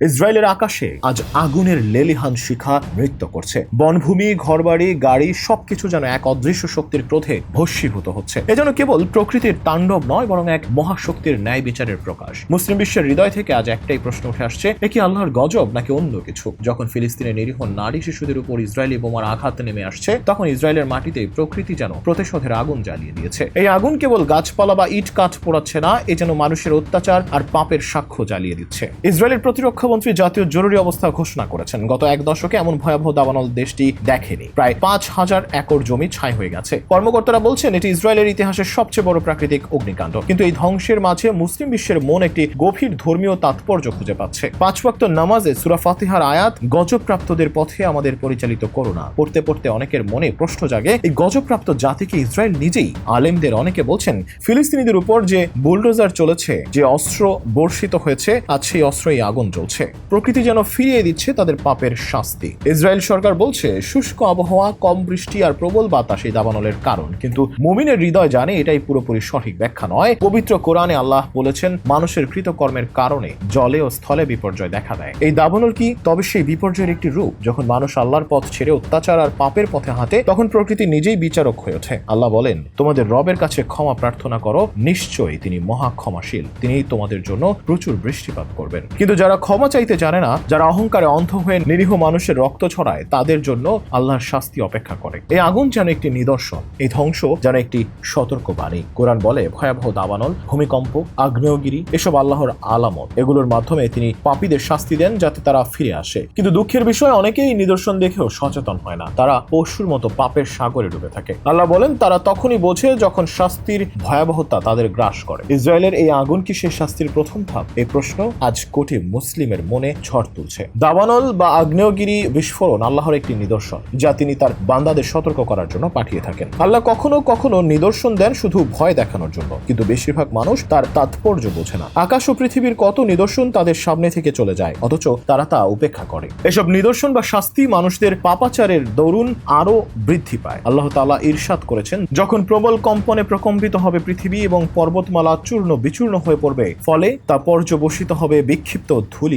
ইসরায়েলের আকাশে আজ আগুনের লেলিহান শিখা নৃত্য করছে। বনভূমি, ঘরবাড়ি, গাড়ি সবকিছু যেন এক অদৃশ্য শক্তির ক্রোধে ভস্মীভূত হচ্ছে। এজন্য কেবল প্রকৃতির তাণ্ডব নয়, বরং এক মহাশক্তির ন্যায় বিচারের প্রকাশ। মুসলিম বিশ্বের হৃদয় থেকে আজ একটাই প্রশ্ন উঠে আসছে, এ কি আল্লাহর গজব নাকি অন্য কিছু? যখন ফিলিস্তিনের নিরীহ নারী শিশুদের উপর ইসরায়েলি বোমার আঘাত নেমে আসছে, তখন ইসরায়েলের মাটিতে প্রকৃতি যেন প্রতিশোধের আগুন জ্বালিয়ে দিয়েছে। এই আগুন কেবল গাছপালা বা ইট কাঠ পোড়াচ্ছে না, এ যেন মানুষের অত্যাচার আর পাপের সাক্ষ্য জ্বালিয়ে দিচ্ছে। ইসরায়েলের প্রতিরক্ষামন্ত্রী জাতীয় জরুরি অবস্থা ঘোষণা করেছেন। গত এক দশকে এমন ভয়াবহ দাবানল দেশটি দেখেনি। প্রায় পাঁচ হাজার একর জমি ছাই হয়ে গেছে। কর্মকর্তারা বলছেন, এটি ইসরায়েলের ইতিহাসের সবচেয়ে বড় প্রাকৃতিক অগ্নিকাণ্ড। কিন্তু এই ধ্বংসের মাঝে মুসলিম বিশ্বের মন একটি গভীর ধর্মীয় তাৎপর্য খুঁজে পাচ্ছে। পাঁচ নামাজে সুরা ফাতিহার আয়াত, গজবপ্রাপ্তদের পথে আমাদের পরিচালিত করো না পড়তে পড়তে অনেকের মনে প্রশ্ন জাগে, এই গজবপ্রাপ্ত জাতিকে ইসরায়েল নিজেই? আলেমদের অনেকে বলছেন, ফিলিস্তিনিদের উপর যে বুলডোজার চলেছে, যে অস্ত্র বর্ষিত হয়েছে, আজ সেই অস্ত্রই আগুন জ্বলছে। প্রকৃতি যেন ফিরিয়ে দিচ্ছে তাদের পাপের শাস্তি। ইসরায়েল সরকার বলছে, শুষ্ক আবহাওয়া, কম বৃষ্টি আর প্রবল বাতাস এই দাবানলের কারণ। কিন্তু মুমিনের হৃদয় জানে এটাই পুরোপুরি সঠিক ব্যাখ্যা নয়। পবিত্র কোরআনে আল্লাহ বলেছেন, মানুষের কৃতকর্মের কারণে জলে ও স্থলে বিপর্যয় দেখা দেয়। এই দাবানল কি? তবে সেই বিপর্যয়ের একটি রূপ। যখন মানুষ আল্লাহর পথ ছেড়ে অত্যাচার আর পাপের পথে হাঁটে, তখন প্রকৃতি নিজেই বিচারক হয়ে ওঠে। আল্লাহ বলেন, তোমাদের রবের কাছে ক্ষমা প্রার্থনা করো, নিশ্চয়ই তিনি মহা ক্ষমাশীল। তিনি তোমাদের জন্য প্রচুর বৃষ্টিপাত করবেন। কিন্তু যারা ক্ষমা চাইতে জানে না, যারা অহংকারে অন্ধ হয়ে নিরীহ মানুষের রক্ত ছড়ায়, তাদের জন্য আল্লাহর শাস্তি অপেক্ষা করে। এই আগুন যেন একটি নিদর্শন, এই ধ্বংস যেন একটি সতর্ক বাণী কোরআন বলে, ভয়াবহ দাবানল, ভূমিকম্প, আগ্নেয়গিরি, এসব আল্লাহর আলামত। এগুলোর মাধ্যমে তিনি পাপীদের শাস্তি দেন যাতে তারা ফিরে আসে। কিন্তু দুঃখের বিষয়, অনেকেই নিদর্শন দেখেও সচেতন হয় না। তারা পশুর মতো পাপের সাগরে ডুবে থাকে। আল্লাহ বলেন, তারা তখনই বোঝে যখন শাস্তির ভয়াবহতা তাদের গ্রাস করে। ইসরায়েলের এই আগুন কি সেই শাস্তির প্রথম ধাপ? এই প্রশ্ন আজ কোটি মুসলিমের মনে ঝড় তুলছে। দাবানল বা আগ্নেয়গিরি বিস্ফোরণ আল্লাহর একটি নিদর্শন, যা তিনি তার বান্দাদের সতর্ক করার জন্য পাঠিয়ে থাকেন। আল্লাহ কখনো কখনো নিদর্শন দেন শুধু ভয় দেখানোর জন্য, কিন্তু বেশিরভাগ মানুষ তার তাৎপর্য বোঝে না। আকাশ ও পৃথিবীর কত নিদর্শন তাদের সামনে থেকে চলে যায়, অথচ তারা তা উপেক্ষা করে। এসব নিদর্শন বা শাস্তি মানুষদের পাপাচারের দরুন আরও বৃদ্ধি পায়। আল্লাহ তাআলা ইরশাদ করেছেন, যখন প্রবল কম্পনে প্রকম্পিত হবে পৃথিবী এবং পর্বতমালা চূর্ণ বিচূর্ণ হয়ে পড়বে, ফলে তা পর্যবসিত হবে বিক্ষিপ্ত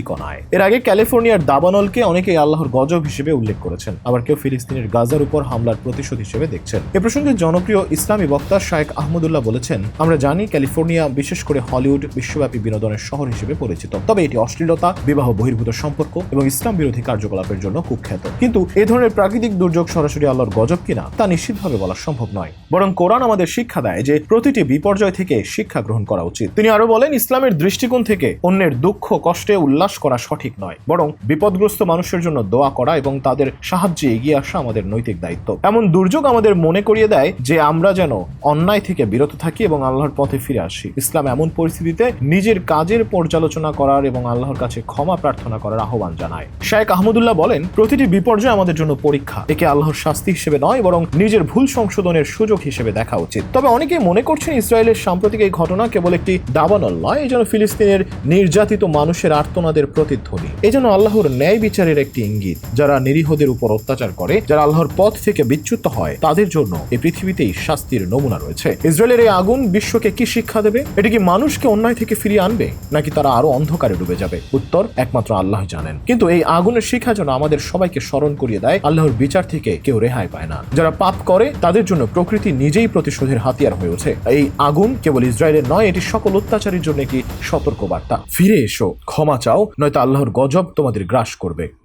ধূলিকণায় এর আগে ক্যালিফোর্নিয়ার দাবানলকে অনেকেই আল্লাহর গজব হিসেবে উল্লেখ করেছেন। আবার কেউ ফিলিস্তিনের গাজার উপর হামলার প্রতিশোধ হিসেবে দেখছেন। এ প্রসঙ্গে জনপ্রিয় ইসলামী বক্তা শায়েক আহমদুল্লাহ বলেছেন, আমরা জানি ক্যালিফোর্নিয়া বিশেষ করে হলিউড বিশ্বব্যাপী বিনোদনের শহর হিসেবে পরিচিত। তবে এটি অশ্লীলতা, বিবাহ বহির্ভূত সম্পর্ক এবং ইসলাম বিরোধী কার্যকলাপের জন্য কুখ্যাত। কিন্তু এ ধরনের প্রাকৃতিক দুর্যোগ সরাসরি আল্লাহর গজব কিনা, তা নিশ্চিতভাবে বলা সম্ভব নয়। বরং কোরআন আমাদের শিক্ষা দেয় যে প্রতিটি বিপর্যয় থেকে শিক্ষা গ্রহণ করা উচিত। তিনি আরও বলেন, ইসলামের দৃষ্টিকোণ থেকে অন্যের দুঃখ, কষ্টে উল্লাস করা সঠিক নয়, বরং বিপদগ্রস্ত মানুষের জন্য দোয়া করা এবং তাদের সাহায্যে এগিয়ে আসা আমাদের নৈতিক দায়িত্ব। এমন দুর্যোগ আমাদের মনে করিয়ে দেয় যে আমরা যেন অন্যায় থেকে বিরত থাকি এবং আল্লাহর পথে ফিরে আসি। ইসলাম এমন পরিস্থিতিতে নিজের কাজের পর্যালোচনা করার এবং আল্লাহর কাছে ক্ষমা প্রার্থনা করার আহ্বান জানায়। শেখ আহমদুল্লাহ বলেন, প্রতিটি বিপর্যয় আমাদের জন্য পরীক্ষা। একে আল্লাহর শাস্তি হিসেবে নয়, বরং নিজের ভুল সংশোধনের সুযোগ হিসেবে দেখা উচিত। তবে অনেকেই মনে করছেন ইসরায়েলের সাম্প্রতিক এই ঘটনা কেবল একটি দাবানল নয় যেন ফিলিস্তিনের নির্যাতিত মানুষের আর্তনাদের প্রতিধ্বনি। যেন আল্লাহর ন্যায় বিচারের একটি ইঙ্গিত। যারা নিরীহদের উপর অত্যাচার করে, যারা আল্লাহর পথ থেকে বিচ্যুত হয়, তাদের জন্য এই পৃথিবীতেই শাস্তির নমুনা রয়েছে। ইসরায়েলের এই আগুন বিশ্বকে কি শিক্ষা দেবে? এটি কি মানুষকে অন্যায় থেকে ফিরিয়ে আনবে? নাকি তারা আরও অন্ধকারে ডুবে যাবে? উত্তর একমাত্র আল্লাহ জানেন। কিন্তু এই আগুনের শিক্ষা যেন আমাদের সবাইকে স্মরণ করিয়ে দেয়, আল্লাহর বিচার থেকে কেউ রেহাই পায় না। যারা পাপ করে, তাদের জন্য প্রকৃতি নিজেই প্রতিশোধের হাতিয়ার হয়ে ওঠে। এই আগুন কেবল ইসরায়েলের নয়, এটি সকল অত্যাচারীর জন্য একটি সতর্ক বার্তা ফিরে এসো, ক্ষমা চাও নয়তো আল্লাহর গজব তোমাদের গ্রাস করবে।